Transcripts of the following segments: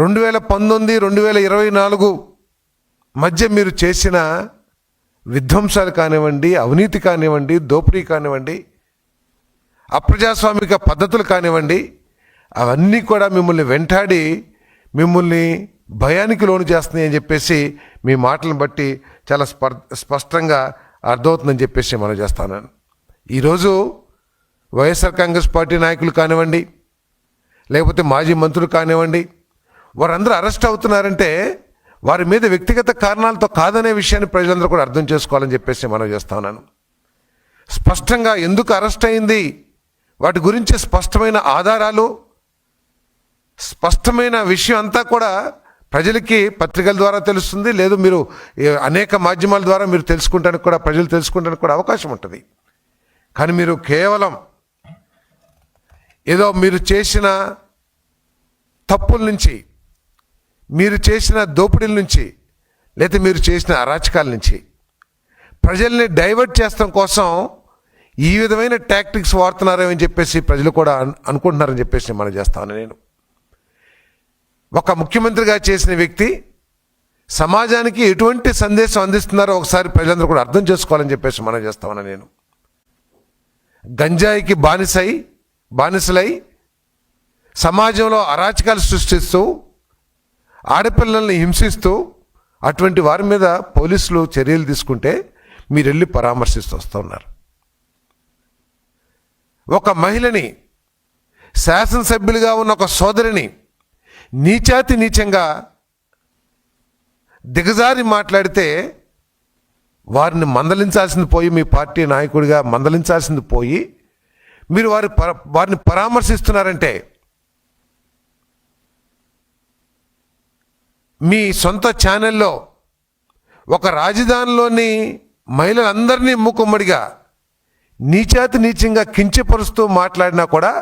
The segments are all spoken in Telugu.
రెండు వేల పంతొమ్మిది రెండు వేల ఇరవై నాలుగు మధ్య మీరు చేసిన విధ్వంసాలు కానివ్వండి అవినీతి కానివ్వండి దోపిడీ కానివ్వండి అప్రజాస్వామిక పద్ధతులు కానివ్వండి అవన్నీ కూడా మిమ్మల్ని వెంటాడి మిమ్మల్ని భయానికి లోను చేస్తున్నాయి అని చెప్పేసి మీ మాటలను బట్టి చాలా స్పర్ స్పష్టంగా అర్థమవుతుందని చెప్పేసి మనం చేస్తాను. ఈరోజు వైఎస్ఆర్ కాంగ్రెస్ పార్టీ నాయకులు కానివ్వండి లేకపోతే మాజీ మంత్రులు కానివ్వండి వారందరూ అరెస్ట్ అవుతున్నారంటే వారి మీద వ్యక్తిగత కారణాలతో కాదనే విషయాన్ని ప్రజలందరూ కూడా అర్థం చేసుకోవాలని చెప్పేసి మనం చేస్తా ఉన్నాను. స్పష్టంగా ఎందుకు అరెస్ట్ అయింది? వాటి గురించి స్పష్టమైన ఆధారాలు స్పష్టమైన విషయం అంతా కూడా ప్రజలకి పత్రికల ద్వారా తెలుస్తుంది. లేదు మీరు అనేక మాధ్యమాల ద్వారా మీరు తెలుసుకుంటానికి కూడా ప్రజలు తెలుసుకుంటానికి కూడా అవకాశం ఉంటుంది. కానీ మీరు కేవలం ఏదో మీరు చేసిన తప్పుల నుంచి మీరు చేసిన దోపిడీల నుంచి లేదా మీరు చేసిన అరాచకాల నుంచి. ప్రజల్ని డైవర్ట్ చేస్తాం కోసం ఈ విధమైన టాక్టిక్స్ వాడుతున్నారేమని చెప్పేసి ప్రజలు కూడా అనుకుంటున్నారని చెప్పేసి మనం చేస్తాను నేను. ఒక ముఖ్యమంత్రిగా చేసిన వ్యక్తి సమాజానికి ఎటువంటి సందేశం అందిస్తున్నారో ఒకసారి ప్రజలందరూ కూడా అర్థం చేసుకోవాలని చెప్పేసి మనం చేస్తామని నేను. గంజాయికి బానిసై బానిసలై సమాజంలో అరాచకాలు సృష్టిస్తూ ఆడపిల్లల్ని హింసిస్తూ అటువంటి వారి మీద పోలీసులు చర్యలు తీసుకుంటే మీరు వెళ్ళి పరామర్శిస్తూ వస్తున్నారు ఒక మహిళని శాసనసభ్యులుగా ఉన్న ఒక సోదరిని నీచాతి నీచంగా దిగజారి మాట్లాడితే వారిని మందలించాల్సింది పోయి మీ పార్టీ నాయకుడిగా మందలించాల్సింది పోయి మీరు వారి పర వారిని పరామర్శిస్తున్నారంటే మీ సొంత ఛానల్లో ఒక రాజధానిలోని మహిళలందరినీ మూకుమ్మడిగా నీచాతి నీచంగా కించపరుస్తూ మాట్లాడినా కూడా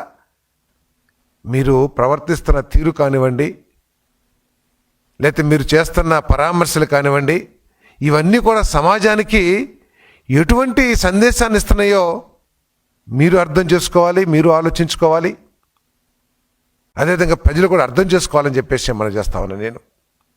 మీరు ప్రవర్తిస్తున్న తీరు కానివ్వండి లేకపోతే మీరు చేస్తున్న పరామర్శలు కానివ్వండి ఇవన్నీ కూడా సమాజానికి ఎటువంటి సందేశాన్ని ఇస్తున్నాయో మీరు అర్థం చేసుకోవాలి మీరు ఆలోచించుకోవాలి. అదేవిధంగా ప్రజలు కూడా అర్థం చేసుకోవాలని చెప్పేసి మనం చేస్తా ఉన్నాను నేను.